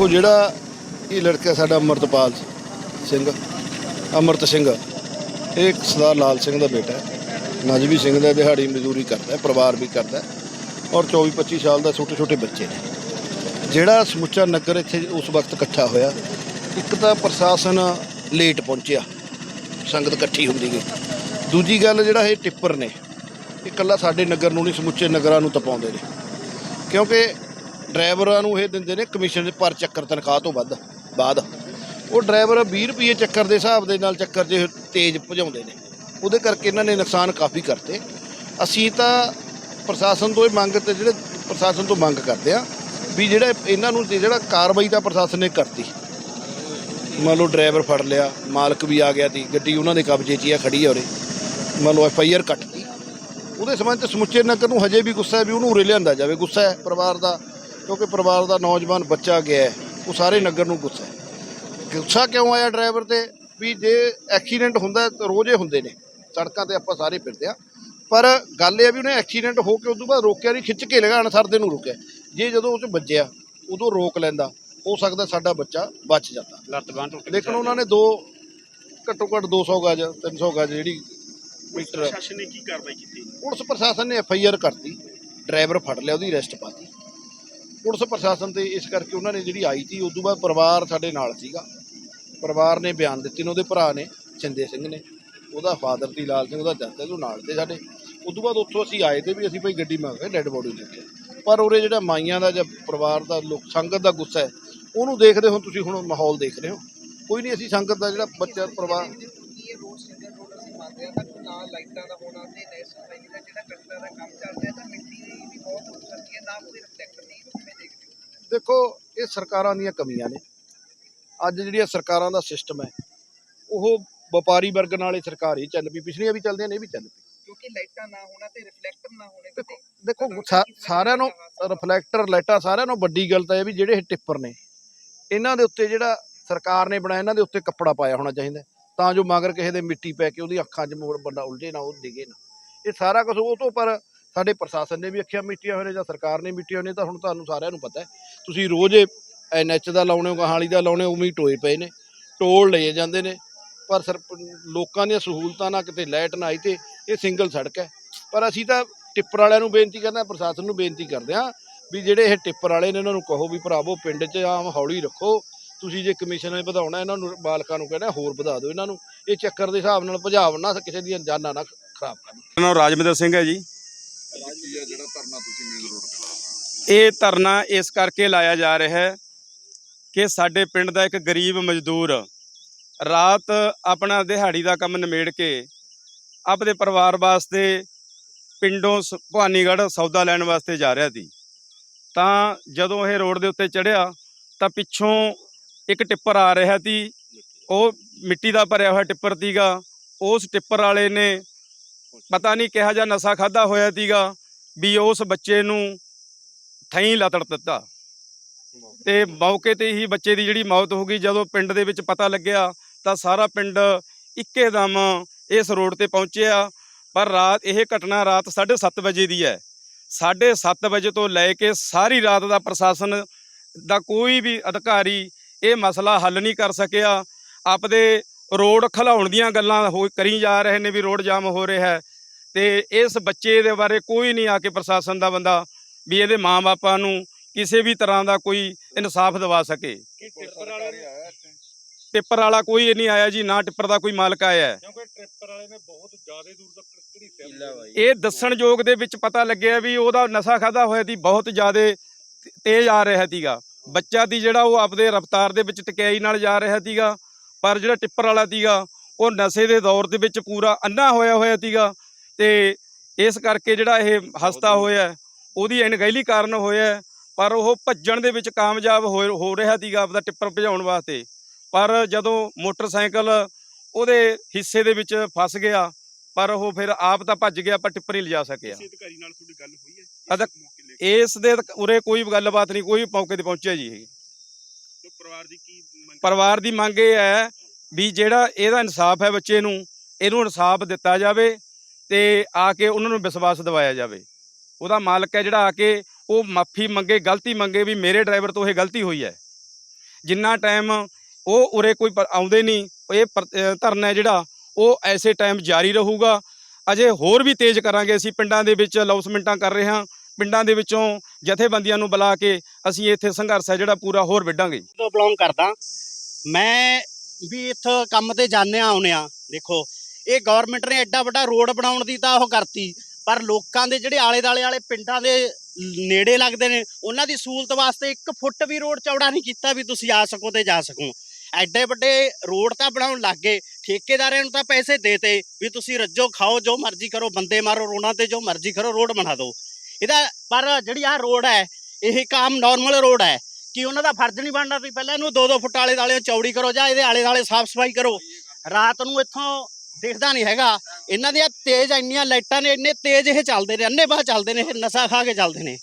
ਦੇਖੋ ਜਿਹੜਾ ਇਹ ਲੜਕਾ ਸਾਡਾ ਅਮਰਤਪਾਲ ਸਿੰਘ, ਅਮਰਤ ਸਿੰਘ। ਇਹ ਸਰਦਾਰ ਲਾਲ ਸਿੰਘ ਦਾ ਬੇਟਾ ਹੈ। ਨਜਵੀ ਸਿੰਘ ਦਾ ਦਿਹਾੜੀ ਮਜ਼ਦੂਰੀ ਕਰਦਾ ਹੈ, ਪਰਿਵਾਰ ਵੀ ਕਰਦਾ ਹੈ ਔਰ 24 25 ਸਾਲ ਦਾ ਛੋਟੇ ਛੋਟੇ ਬੱਚੇ ਨੇ। ਜਿਹੜਾ ਸਮੁੱਚਾ ਨਗਰ ਇੱਥੇ ਉਸ ਵਕਤ ਇਕੱਠਾ ਹੋਇਆ, ਇੱਕ ਤਾਂ ਪ੍ਰਸ਼ਾਸਨ ਲੇਟ ਪਹੁੰਚਿਆ, ਸੰਗਤ ਇਕੱਠੀ ਹੁੰਦੀ ਗਈ। ਦੂਜੀ ਗੱਲ ਜਿਹੜਾ ਇਹ ਟਿੱਪਰ ਨੇ, ਇਹ ਇਕੱਲਾ ਸਾਡੇ ਨਗਰ ਨੂੰ ਨਹੀਂ, ਸਮੁੱਚੇ ਨਗਰਾਂ ਨੂੰ ਤਪਾਉਂਦੇ ਨੇ। ਕਿਉਂਕਿ ਡਰਾਈਵਰਾਂ ਨੂੰ ਇਹ ਦਿੰਦੇ ਨੇ ਕਮਿਸ਼ਨ ਦੇ ਪਰ ਚੱਕਰ ਤਨਖਾਹ ਤੋਂ ਵੱਧ, ਬਾਅਦ। ਉਹ ਡਰਾਈਵਰ 20 ਰੁਪਏ ਚੱਕਰ ਦੇ ਹਿਸਾਬ ਦੇ ਨਾਲ ਚੱਕਰ ਜੇ ਤੇਜ਼ ਭਜਾਉਂਦੇ ਨੇ। ਉਹਦੇ ਕਰਕੇ ਇਹਨਾਂ ਨੇ ਨੁਕਸਾਨ ਕਾਫੀ ਕਰਤੇ। ਅਸੀਂ ਤਾਂ ਪ੍ਰਸ਼ਾਸਨ ਤੋਂ ਇਹ ਮੰਗ ਤੇ ਜਿਹੜੇ ਪ੍ਰਸ਼ਾਸਨ ਤੋਂ ਮੰਗ ਕਰਦੇ ਆ ਵੀ ਜਿਹੜਾ ਇਹਨਾਂ ਨੂੰ ਜਿਹੜਾ ਕਾਰਵਾਈ ਤਾਂ ਪ੍ਰਸ਼ਾਸਨ ਨੇ ਕਰਤੀ। ਮੰਨ ਲਓ ਡਰਾਈਵਰ ਫੜ ਲਿਆ, ਮਾਲਕ ਵੀ ਆ ਗਿਆ ਤੀ ਗੱਡੀ ਉਹਨਾਂ ਦੇ ਕਬਜ਼ੇ 'ਚ ਹੀ ਆ, ਖੜੀ ਆ ਉਰੇ। ਮੰਨ ਲਓ ਐਫ ਆਈ ਆਰ ਕੱਟਤੀ। ਉਹਦੇ ਸੰਬੰਧ 'ਚ ਸਮੁੱਚੇ ਨਗਰ ਨੂੰ ਹਜੇ ਵੀ ਗੁੱਸਾ ਹੈ ਵੀ ਉਹਨੂੰ ਉਰੇ ਲਿਆਂਦਾ ਜਾਵੇ। ਗੁੱਸਾ ਹੈ ਪਰਿਵਾਰ ਦਾ ਕਿਉਂਕਿ ਪਰਿਵਾਰ ਦਾ ਨੌਜਵਾਨ ਬੱਚਾ ਗਿਆ ਹੈ ਉਹ ਸਾਰੇ ਨਗਰ ਨੂੰ ਗੁੱਸਾ ਹੈ। ਗੁੱਸਾ ਕਿਉਂ ਆਇਆ ਡਰਾਈਵਰ ਤੇ? ਵੀ ਜੇ ਐਕਸੀਡੈਂਟ ਹੁੰਦਾ ਤਾਂ ਰੋਜ਼ੇ ਹੁੰਦੇ ਨੇ। ਸੜਕਾਂ ਤੇ ਆਪਾਂ ਸਾਰੇ ਫਿਰਦੇ ਆ ਪਰ ਗੱਲ ਇਹ ਆ ਵੀ ਉਹਨੇ ਐਕਸੀਡੈਂਟ ਹੋ ਕੇ ਉਦੋਂ ਬਾਅਦ ਰੋਕਿਆ ਨਹੀਂ ਖਿੱਚ ਕੇ ਲਗਾਣ ਸਰਦੇ ਨੂੰ ਰੋਕਿਆ। ਜੇ ਜਦੋਂ ਉਹ 'ਚ ਵੱਜਿਆ ਉਦੋਂ ਰੋਕ ਲੈਂਦਾ। ਹੋ ਸਕਦਾ ਸਾਡਾ ਬੱਚਾ ਬਚ ਜਾਂਦਾ। ਲੱਤ ਬਾਂਹ ਟੁੱਟ ਲੇਕਿਨ ਉਹਨਾਂ ਨੇ ਦੋ ਘੱਟੋ ਘੱਟ 200 ਗਜ 300 ਗਜ ਜਿਹੜੀ ਮੀਟਰ ਪ੍ਰਸ਼ਾਸਨ ਨੇ ਕੀ ਕਾਰਵਾਈ ਕੀਤੀ? ਪੁਲਿਸ ਪ੍ਰਸ਼ਾਸਨ ਨੇ ਐਫ ਆਈ ਆਰ ਕਰਤੀ। ਡਰਾਈਵਰ ਫੜ ਲਿਆ ਉਹਦੀ ਅਰੈਸਟ ਪਾਤੀ। ਪੁਲਿਸ ਪ੍ਰਸ਼ਾਸਨ ਤੇ ਇਸ ਕਰਕੇ ਉਹਨਾਂ ਨੇ ਜਿਹੜੀ ਆਈ ਸੀ, ਉਸ ਤੋਂ ਬਾਅਦ ਪਰਿਵਾਰ ਸਾਡੇ ਨਾਲ ਸੀਗਾ। ਪਰਿਵਾਰ ਨੇ ਬਿਆਨ ਦਿੱਤੇ ਨੇ, ਉਹਦੇ ਭਰਾ ਨੇ, ਛਿੰਦੇ ਸਿੰਘ ਨੇ। ਉਹਦਾ ਫਾਦਰ ਸੀ ਲਾਲ ਸਿੰਘ, ਉਹਦਾ ਚਾਚਾ ਸੀ ਨਾਲ ਤੇ ਸਾਡੇ। ਉਸ ਤੋਂ ਬਾਅਦ ਉੱਥੋਂ ਅਸੀਂ ਆਏ ਤੇ ਵੀ ਅਸੀਂ ਭਾਈ ਗੱਡੀ ਮੰਗ ਕੇ ਡੈੱਡ ਬੋਡੀ ਲੈ ਪਰ ਉਰੇ ਜਿਹੜਾ ਮਾਈਆਂ ਦਾ ਜਾਂ ਪਰਿਵਾਰ ਦਾ ਲੋਕ, ਸੰਗਤ ਦਾ ਗੁੱਸਾ ਹੈ, ਉਹਨੂੰ ਦੇਖਦੇ ਹੋ ਤੁਸੀਂ ਹੁਣ ਮਾਹੌਲ ਦੇਖ ਰਹੇ ਹੋ। ਕੋਈ ਨਹੀਂ, ਅਸੀਂ ਸੰਗਤ ਦਾ ਜਿਹੜਾ ਬੱਚਾ, ਪਰਿਵਾਰ ਲਾਈਟਾਂ ਦਾ ਹੋਣਾ ਤੇ ਨੈਸ਼ਨਲ ਹਾਈਵੇ ਦਾ ਜਿਹੜਾ ਕੱਟੜਾ ਦਾ ਕੰਮ ਚੱਲ ਰਿਹਾ ਤਾਂ ਮਿੱਟੀ ਵੀ ਬਹੁਤ ਹੋ ਸਕਦੀ ਹੈ ਨਾ ਕੋਈ ਰਿਫਲੈਕਟਰ ਨਹੀਂ ਇਹਨੂੰ ਕਿਵੇਂ ਦੇਖਦੇ ਹੋ ਦੇਖੋ ਇਹ ਸਰਕਾਰਾਂ ਦੀਆਂ ਕਮੀਆਂ ਨੇ। ਅੱਜ ਜਿਹੜੀਆਂ ਸਰਕਾਰਾਂ ਦਾ ਸਿਸਟਮ ਹੈ ਉਹ ਵਪਾਰੀ ਵਰਗ ਨਾਲ ਹੀ ਸਰਕਾਰ ਹੀ ਚੱਲ ਪਈ। ਪਿਛਲੀਆਂ ਵੀ ਚੱਲਦੀਆਂ ਨੇ ਇਹ ਵੀ ਚੱਲ ਪਈ। ਕਿਉਂਕਿ ਲਾਈਟਾਂ ਨਾ ਹੋਣਾ ਤੇ ਰਿਫਲੈਕਟਰ ਨਾ ਹੋਣੇ ਦੇਖੋ ਦੇਖੋ ਸਾਰਿਆਂ ਨੂੰ ਰਿਫਲੈਕਟਰ ਲਾਈਟਾਂ ਸਾਰਿਆਂ ਨੂੰ ਵੱਡੀ ਗੱਲ ਤਾਂ ਇਹ ਵੀ ਜਿਹੜੇ ਇਹ ਟਿੱਪਰ ਨੇ ਇਹਨਾਂ ਦੇ ਉੱਤੇ ਜਿਹੜਾ ਸਰਕਾਰ ਨੇ ਬਣਾਇਆ ਇਹਨਾਂ ਦੇ ਉੱਤੇ ਕੱਪੜਾ ਪਾਇਆ ਹੋਣਾ ਚਾਹੀਦਾ। ਤਾਂ ਜੋ ਮਗਰ ਕਿਸੇ ਦੇ ਮਿੱਟੀ ਪੈ ਕੇ ਉਹਦੀ ਅੱਖਾਂ 'ਚ ਮੋੜ ਬੰਦਾ ਉਲਝੇ ਨਾ ਉਹ ਡਿੱਗੇ ਨਾ। ਇਹ ਸਾਰਾ ਕੁਝ ਉਹ ਤੋਂ ਪਰ ਸਾਡੇ ਪ੍ਰਸ਼ਾਸਨ ਨੇ ਵੀ ਅੱਖਾਂ ਮਿੱਟੀਆਂ ਨੇ ਜਾਂ ਸਰਕਾਰ ਨੇ ਮਿੱਟੀਆਂ ਨੇ ਤਾਂ ਹੁਣ ਤੁਹਾਨੂੰ ਸਾਰਿਆਂ ਨੂੰ ਪਤਾ ਹੈ। ਤੁਸੀਂ ਰੋਜ਼ ਐਨਐਚ ਦਾ ਲਾਉਣੇ ਹੋ ਕਹਾਲੀ ਦਾ ਲਾਉਣੇ ਹੋ, ਉਵੇਂ ਹੀ ਟੋਏ ਪਏ ਨੇ ਟੋਲ ਲਏ ਜਾਂਦੇ ਨੇ ਪਰ ਸਰ ਲੋਕਾਂ ਦੀਆਂ ਸਹੂਲਤਾਂ ਨਾ ਕਿਤੇ ਲਾਈਟ ਨਾ ਆਈ ਤੇ ਇਹ ਸਿੰਗਲ ਸੜਕ ਹੈ। ਪਰ ਅਸੀਂ ਤਾਂ ਟਿੱਪਰ ਵਾਲਿਆਂ ਨੂੰ ਬੇਨਤੀ ਕਰਦੇ ਹਾਂ ਪ੍ਰਸ਼ਾਸਨ ਨੂੰ ਬੇਨਤੀ ਕਰਦੇ ਹਾਂ ਵੀ ਜਿਹੜੇ ਇਹ ਟਿੱਪਰ ਵਾਲੇ ਨੇ ਇਹਨਾਂ ਨੂੰ ਕਹੋ ਵੀ ਭਰਾਵੋ ਪਿੰਡ 'ਚ ਆਮ ਹੌਲੀ ਰੱਖੋ ਤੁਸੀਂ ਜੇ ਕਮਿਸ਼ਨ ਨੇ ਵਧਾਉਣਾ ਇਹਨਾਂ ਨੂੰ ਮਾਲਕਾਂ ਨੂੰ ਕਹਿੰਦਾ ਹੋਰ ਵਧਾ ਦਿਓ ਇਹਨਾਂ ਨੂੰ ਇਹ ਚੱਕਰ ਦੇ ਹਿਸਾਬ ਨਾਲ ਭਜਾਵ ਨਾ ਕਿਸੇ ਦੀਆਂ ਜਾਨਾਂ ਨਾ ਖਰਾਬ ਕਰਨ। ਮੇਰਾ ਨਾਮ ਰਾਜਮਿੰਦਰ ਸਿੰਘ ਹੈ ਜੀ। ਜਿਹੜਾ ਧਰਨਾ ਤੁਸੀਂ ਮੇਨ ਰੋਡ ਤੇ ਇਹ ਧਰਨਾ ਇਸ ਕਰਕੇ ਲਾਇਆ ਜਾ ਰਿਹਾ ਹੈ ਕਿ ਸਾਡੇ ਪਿੰਡ ਦਾ ਇੱਕ ਗਰੀਬ ਮਜ਼ਦੂਰ ਰਾਤ ਆਪਣਾ ਦਿਹਾੜੀ ਦਾ ਕੰਮ ਨਿਮੇੜ ਕੇ ਆਪਦੇ ਪਰਿਵਾਰ ਵਾਸਤੇ ਪਿੰਡੋਂ ਭਵਾਨੀਗੜ੍ਹ ਸੌਦਾ ਲੈਣ ਵਾਸਤੇ ਜਾ ਰਿਹਾ ਸੀ। ਤਾਂ ਜਦੋਂ ਇਹ ਰੋਡ ਦੇ ਉੱਤੇ ਚੜ੍ਹਿਆ ਤਾਂ ਪਿੱਛੋਂ ਇੱਕ ਟਿੱਪਰ ਆ ਰਿਹਾ ਸੀ। ਉਹ ਮਿੱਟੀ ਦਾ ਭਰਿਆ ਹੋਇਆ ਟਿੱਪਰ ਸੀਗਾ। ਉਸ ਟਿੱਪਰ ਵਾਲੇ ਨੇ ਪਤਾ ਨਹੀਂ ਕਿਹਾ ਜਾਂ ਨਸ਼ਾ ਖਾਦਾ ਹੋਇਆ ਸੀਗਾ ਵੀ ਉਸ ਬੱਚੇ ਨੂੰ ਥਹੀਂ ਲਤੜ ਦਿੱਤਾ। ਤੇ ਮੌਕੇ ਤੇ ਹੀ ਬੱਚੇ ਦੀ ਜਿਹੜੀ ਮੌਤ ਹੋ ਗਈ, ਜਦੋਂ ਪਿੰਡ ਦੇ ਵਿੱਚ ਪਤਾ ਲੱਗਿਆ ਤਾਂ ਸਾਰਾ ਪਿੰਡ ਇੱਕੇਦਮ ਇਸ ਰੋਡ ਤੇ ਪਹੁੰਚਿਆ। ਪਰ ਰਾਤ, ਇਹ ਘਟਨਾ ਰਾਤ 7:30 ਵਜੇ ਦੀ ਹੈ। 7:30 ਵਜੇ ਤੋਂ ਲੈ ਕੇ ਸਾਰੀ ਰਾਤ ਦਾ ਪ੍ਰਸ਼ਾਸਨ ਦਾ ਕੋਈ ਵੀ ਅਧਿਕਾਰੀ ਇਹ ਮਸਲਾ ਹੱਲ ਨਹੀਂ ਕਰ ਸਕਿਆ। ਆਪਦੇ ਰੋਡ ਖਲਾਉਣ ਦੀਆਂ ਗੱਲਾਂ ਹੋ ਕਰੀ ਜਾ ਰਹੇ ਨੇ ਵੀ ਰੋਡ ਜਾਮ ਹੋ ਰਿਹਾ ਹੈ ਤੇ ਇਸ ਬੱਚੇ ਦੇ ਬਾਰੇ ਕੋਈ ਨਹੀਂ ਆ ਕੇ ਪ੍ਰਸ਼ਾਸਨ ਦਾ ਬੰਦਾ ਵੀ ਇਹਦੇ ਮਾਂ-ਬਾਪਾਂ ਨੂੰ ਕਿਸੇ ਵੀ ਤਰ੍ਹਾਂ ਦਾ ਕੋਈ ਇਨਸਾਫ ਦਿਵਾ ਸਕੇ। ਟਿੱਪਰ ਵਾਲਾ ਕੋਈ ਨਹੀਂ ਆਇਆ ਜੀ ਨਾ ਟਿੱਪਰ ਦਾ ਕੋਈ ਮਾਲਕ ਆਇਆ ਹੈ। ਕਿਉਂਕਿ ਟ੍ਰਿਪਰ ਵਾਲੇ ਨੇ ਬਹੁਤ ਜ਼ਿਆਦਾ ਦੂਰ ਤੱਕ ਘੜੀਸਿਆ ਇਹ ਦੱਸਣਯੋਗ ਦੇ ਵਿੱਚ ਪਤਾ ਲੱਗਿਆ ਵੀ ਉਹਦਾ ਨਸ਼ਾ ਖਾਦਾ ਹੋਇਆ ਸੀ ਬਹੁਤ ਜ਼ਿਆਦਾ ਤੇਜ਼ ਆ ਰਿਹਾ ਸੀਗਾ। ਬੱਚਾ ਦੀ ਜਿਹੜਾ ਉਹ ਆਪਦੇ ਰਫ਼ਤਾਰ ਦੇ ਵਿੱਚ ਟਕਿਆਈ ਨਾਲ ਜਾ ਰਿਹਾ ਸੀਗਾ। ਪਰ ਜਿਹੜਾ ਟਿੱਪਰ ਵਾਲਾ ਸੀਗਾ ਉਹ ਨਸ਼ੇ ਦੇ ਦੌਰ ਦੇ ਵਿੱਚ ਪੂਰਾ ਅੰਨਾ ਹੋਇਆ ਹੋਇਆ ਸੀਗਾ ਤੇ ਇਸ ਕਰਕੇ ਜਿਹੜਾ ਇਹ ਹਸਤਾ ਹੋਇਆ ਉਹਦੀ ਅਣਗਹਿਲੀ ਕਾਰਨ ਹੋਇਆ ਪਰ ਉਹ ਭੱਜਣ ਦੇ ਵਿੱਚ ਕਾਮਯਾਬ ਹੋ ਰਿਹਾ ਸੀਗਾ ਆਪਦਾ ਟਿੱਪਰ ਭਜਾਉਣ ਵਾਸਤੇ। ਪਰ ਜਦੋਂ ਮੋਟਰਸਾਈਕਲ ਉਹਦੇ ਹਿੱਸੇ ਦੇ ਵਿੱਚ ਫਸ ਗਿਆ ਪਰ ਉਹ ਫਿਰ ਆਪ ਤਾਂ ਭੱਜ ਗਿਆ ਪਰ ਟਿੱਪਰ ਹੀ ਲਿਜਾ ਸਕਿਆ। ਕਿਸੇ ਅਧਿਕਾਰੀ ਨਾਲ ਤੁਹਾਡੀ ਗੱਲ ਹੋਈ ਹੈ? ਇਸ ਦੇ ਉਰੇ ਕੋਈ ਗੱਲਬਾਤ ਨਹੀਂ ਕੋਈ ਮੌਕੇ ਤੇ ਪਹੁੰਚਿਆ ਜੀ ਇਹ। ਪਰਿਵਾਰ ਦੀ ਕੀ ਪਰਿਵਾਰ ਦੀ ਮੰਗ ਇਹ ਹੈ ਵੀ ਜਿਹੜਾ ਇਹਦਾ ਇਨਸਾਫ ਹੈ ਬੱਚੇ ਨੂੰ, ਇਹਨੂੰ ਇਨਸਾਫ ਦਿੱਤਾ ਜਾਵੇ ਤੇ ਆ ਕੇ ਉਹਨਾਂ ਨੂੰ ਵਿਸ਼ਵਾਸ ਦਿਵਾਇਆ ਜਾਵੇ। ਉਹਦਾ ਮਾਲਕ ਹੈ ਜਿਹੜਾ ਆ ਕੇ ਉਹ ਮਾਫੀ ਮੰਗੇ, ਗਲਤੀ ਮੰਗੇ ਵੀ ਮੇਰੇ ਡਰਾਈਵਰ ਤੋਂ ਇਹ ਗਲਤੀ ਹੋਈ ਹੈ। ਜਿੰਨਾ ਟਾਈਮ ਉਹ ਉਰੇ ਕੋਈ ਆਉਂਦੇ ਨਹੀਂ, ਇਹ ਪਰ- ਧਰਨਾ ਹੈ ਜਿਹੜਾ, ਉਹ ਐਸੇ ਟਾਈਮ ਜਾਰੀ ਰਹੂਗਾ। ਅਜੇ ਹੋਰ ਵੀ ਤੇਜ਼ ਕਰਾਂਗੇ ਅਸੀਂ ਪਿੰਡਾਂ ਦੇ ਵਿੱਚ ਅਨਾਉਂਸਮੈਂਟਾਂ ਕਰ ਰਹੇ ਹਾਂ। ਪਿੰਡਾਂ ਦੇ ਵਿੱਚੋਂ ਜਥੇਬੰਦੀਆਂ ਨੂੰ ਬੁਲਾ ਕੇ ਅਸੀਂ ਇੱਥੇ ਸੰਘਰਸ਼ ਹੈ ਜਿਹੜਾ ਪੂਰਾ ਹੋਰ ਵਿੱਢਾਂਗੇ। ਤੋਂ ਬਿਲੋਂਗ ਕਰਦਾ। ਮੈਂ ਵੀ ਇੱਥੋਂ ਕੰਮ ਤੇ ਜਾਂਦੇ ਆ ਆਉਨੇ ਆ ਦੇਖੋ, ਇਹ ਗਵਰਨਮੈਂਟ ਨੇ ਐਡਾ ਵੱਡਾ ਰੋਡ ਬਣਾਉਣ ਦੀ ਤਾਂ ਉਹ ਕਰਤੀ, ਪਰ ਲੋਕਾਂ ਦੇ ਜਿਹੜੇ ਆਲੇ ਦਾਲੇ ਵਾਲੇ ਪਿੰਡਾਂ ਦੇ ਨੇੜੇ ਲੱਗਦੇ ਨੇ, ਉਹਨਾਂ ਦੀ ਸਹੂਲਤ ਵਾਸਤੇ ਇੱਕ ਫੁੱਟ ਵੀ ਰੋਡ ਚੌੜਾ ਨਹੀਂ ਕੀਤਾ ਵੀ ਤੁਸੀਂ ਆ ਸਕੋ ਤੇ ਜਾ ਸਕੋ। ਐਡੇ ਵੱਡੇ ਰੋਡ ਤਾਂ ਬਣਾਉਣ ਲੱਗ ਗਏ, ਠੇਕੇਦਾਰਾਂ ਨੂੰ ਤਾਂ ਪੈਸੇ ਦੇਤੇ ਵੀ ਤੁਸੀਂ ਰੱਜੋ, ਖਾਓ, ਜੋ ਮਰਜ਼ੀ ਕਰੋ, ਬੰਦੇ ਮਾਰੋ ਰੋਡਾਂ ਤੇ ਜੋ ਮਰਜ਼ੀ ਕਰੋ ਰੋਡ ਬਣਾ ਦਿਓ। ਇਹਦਾ, ਪਰ ਜਿਹੜੀ ਆਹ ਰੋਡ ਹੈ, ਇਹ ਇੱਕ ਆਮ ਨਾਰਮਲ ਰੋਡ ਹੈ। ਕਿ ਉਹਨਾਂ ਦਾ ਫਰਜ਼ ਨਹੀਂ ਬਣਦਾ ਵੀ ਪਹਿਲਾਂ ਇਹਨੂੰ 2-2 ਫੁੱਟ ਆਲੇ ਦਾਲੇ ਚੌੜੀ ਕਰੋ ਜਾਂ ਇਹਦੇ ਆਲੇ ਦਾਲੇ ਸਾਫ਼ ਸਫ਼ਾਈ ਕਰੋ। ਰਾਤ ਨੂੰ ਇੱਥੋਂ ਦਿਖਦਾ ਨਹੀਂ ਹੈਗਾ। ਇਹਨਾਂ ਦੀਆਂ ਤੇਜ਼ ਇੰਨੀਆਂ ਲਾਈਟਾਂ ਨੇ, ਇੰਨੇ ਤੇਜ਼ ਇਹ ਚੱਲਦੇ ਨੇ, ਅੰਨੇ ਬਾਹ ਚੱਲਦੇ ਨੇ, ਇਹ ਨਸ਼ਾ ਖਾ ਕੇ ਚੱਲਦੇ ਨੇ।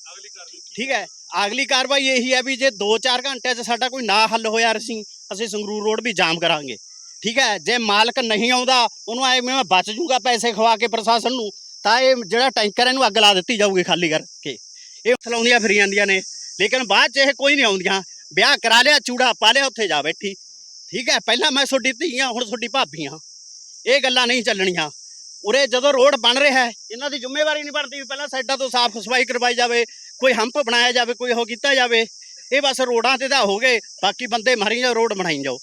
ਠੀਕ ਹੈ, ਅਗਲੀ ਕਾਰਵਾਈ ਇਹੀ ਹੈ ਵੀ ਜੇ 2-4 ਘੰਟਿਆਂ 'ਚ ਸਾਡਾ ਕੋਈ ਨਾ ਹੱਲ ਹੋਇਆ ਅਸੀਂ ਅਸੀਂ ਸੰਗਰੂਰ ਰੋਡ ਵੀ ਜਾਮ ਕਰਾਂਗੇ। ਠੀਕ ਹੈ, ਜੇ ਮਾਲਕ ਨਹੀਂ ਆਉਂਦਾ, ਉਹਨੂੰ ਐ ਮੈਂ ਬਚ ਜੂਗਾ ਪੈਸੇ ਖਵਾ ਕੇ ਪ੍ਰਸ਼ਾਸਨ ਨੂੰ, ਤਾਂ ਇਹ ਜਿਹੜਾ ਟੈਂਕਰ ਇਹਨੂੰ ਅੱਗ ਲਾ ਦਿੱਤੀ ਜਾਊਗੀ ਖਾਲੀ ਕਰਕੇ। ਇਹ ਫਲਾਉਂਦੀਆਂ ਫਿਰੀ ਜਾਂਦੀਆਂ ਨੇ। ਲੇਕਿਨ ਬਾਅਦ 'ਚ ਇਹ ਕੋਈ ਨਹੀਂ ਆਉਂਦੀਆਂ। ਵਿਆਹ ਕਰਾ ਲਿਆ, ਚੂੜਾ ਪਾ ਲਿਆ, ਉੱਥੇ ਜਾ ਬੈਠੀ। ਠੀਕ ਹੈ, ਪਹਿਲਾਂ ਮੈਂ ਤੁਹਾਡੀ ਧੀ ਹਾਂ ਹੁਣ ਤੁਹਾਡੀ ਭਾਬੀ ਹਾਂ ਇਹ ਗੱਲਾਂ ਨਹੀਂ ਚੱਲਣੀਆਂ। ਉਰੇ ਜਦੋਂ ਰੋਡ ਬਣ ਰਿਹਾ ਹੈ, ਇਹਨਾਂ ਦੀ ਜ਼ਿੰਮੇਵਾਰੀ ਨਹੀਂ ਬਣਦੀ ਵੀ ਪਹਿਲਾਂ ਸਾਈਡਾਂ ਤੋਂ ਸਾਫ਼ ਸਫ਼ਾਈ ਕਰਵਾਈ ਜਾਵੇ, ਕੋਈ ਹੰਪ ਬਣਾਇਆ ਜਾਵੇ, ਕੋਈ ਉਹ ਕੀਤਾ ਜਾਵੇ। ਇਹ ਬਸ ਰੋਡਾਂ ਤੇ ਤਾਂ ਹੋ ਗਏ, ਬਾਕੀ ਬੰਦੇ ਮਰੀ ਜਾਓ ਰੋਡ ਬਣਾਈ ਜਾਓ।